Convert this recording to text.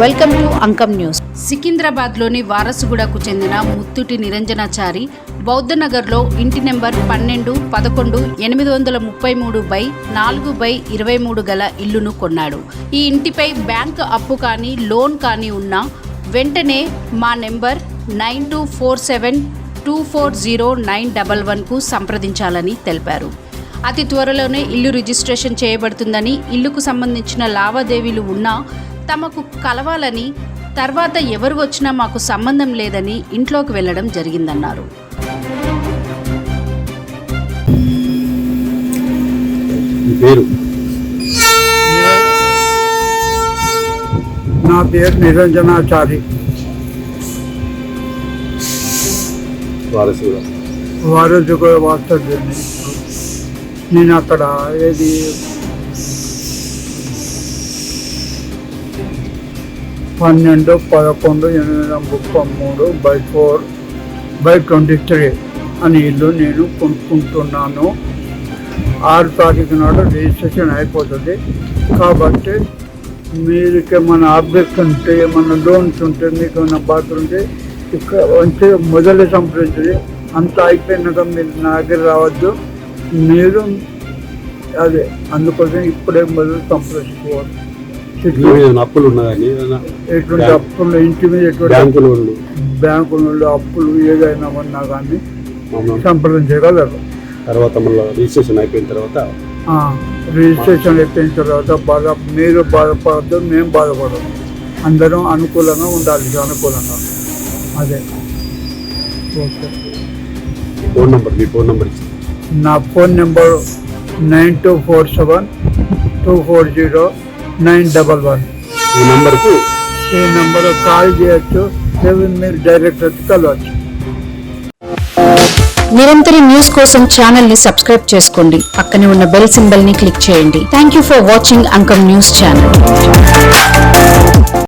Welcome to Ankam news. సికింద్రాబాద్లోని వారసుగూడకు చెందిన ముత్తుటి నిరంజనాచారి బౌద్ధనగర్లో ఇంటి నెంబర్ పన్నెండు పదకొండు ఎనిమిది వందల ముప్పై మూడు బై నాలుగు బై ఇరవై మూడు గల ఇల్లును కొన్నాడు. ఈ ఇంటిపై బ్యాంక్ అప్పు కానీ లోన్ కానీ ఉన్నా వెంటనే మా number nine two four seven two four zero nine double వన్కు సంప్రదించాలని తెలిపారు. అతి త్వరలోనే ఇల్లు రిజిస్ట్రేషన్ చేయబడుతుందని ఇల్లుకు సంబంధించిన లావాదేవీలు ఉన్నా తమకు కలవాలని తర్వాత ఎవరు వచ్చినా మాకు సంబంధం లేదని ఇంట్లోకి వెళ్ళడం జరిగిందన్నారు. పేరు? నా పేరు నిరంజనాచారి కూడా వాస్తవ్యం నేను అక్కడ ఏది పన్నెండు పదకొండు ఎనిమిది ముప్పై మూడు by four by twenty three అని ఇల్లు నేను కొనుక్కుంటున్నాను. ఆరు తారీఖు నాడు రిజిస్ట్రేషన్ అయిపోతుంది. కాబట్టి మీకు ఏమైనా ఆబ్జెక్ట్ ఉంటే ఏమైనా లోన్స్ ఉంటే మీకు ఏమైనా బాధ ఉంటే ఇక్కడ అంటే మొదలు సంప్రదించింది అంత అయిపోయినాక మీరు నా దగ్గర రావద్దు. మీరు అదే అందుకోసం ఇప్పుడే మొదలు సంప్రదించుకోవాలి. అప్పులు ఉన్నదని ఏదైనా ఎటువంటి అప్పులు ఇంటి మీద ఎటువంటి బ్యాంకు లోన్లు బ్యాంకు నుండి అప్పులు ఏదైనా ఉన్నా కానీ సంప్రదించగలరు. తర్వాత మళ్ళీ రిజిస్ట్రేషన్ అయిపోయిన తర్వాత? రిజిస్ట్రేషన్ అయిపోయిన తర్వాత బాధ మీరు బాధపడద్దు మేము బాధపడదు అందరం అనుకూలంగా ఉండాలి అనుకూలంగా అదే. ఓకే. ఫోన్ నెంబర్ మీ ఫోన్ నెంబర్ నా phone number nine two four seven two four zero nine double one. ఈ నెంబర్కు ఈ నెంబర్ కాల్ చేయొచ్చు. లేదా మీరు డైరెక్ట్ వచ్చి కలవచ్చు. నిరంతర న్యూస్ కోసం ఛానల్ని సబ్స్క్రైబ్ చేసుకోండి. పక్కనే ఉన్న బెల్ సింబల్ని క్లిక్ చేయండి. Thank you for watching Ankam news channel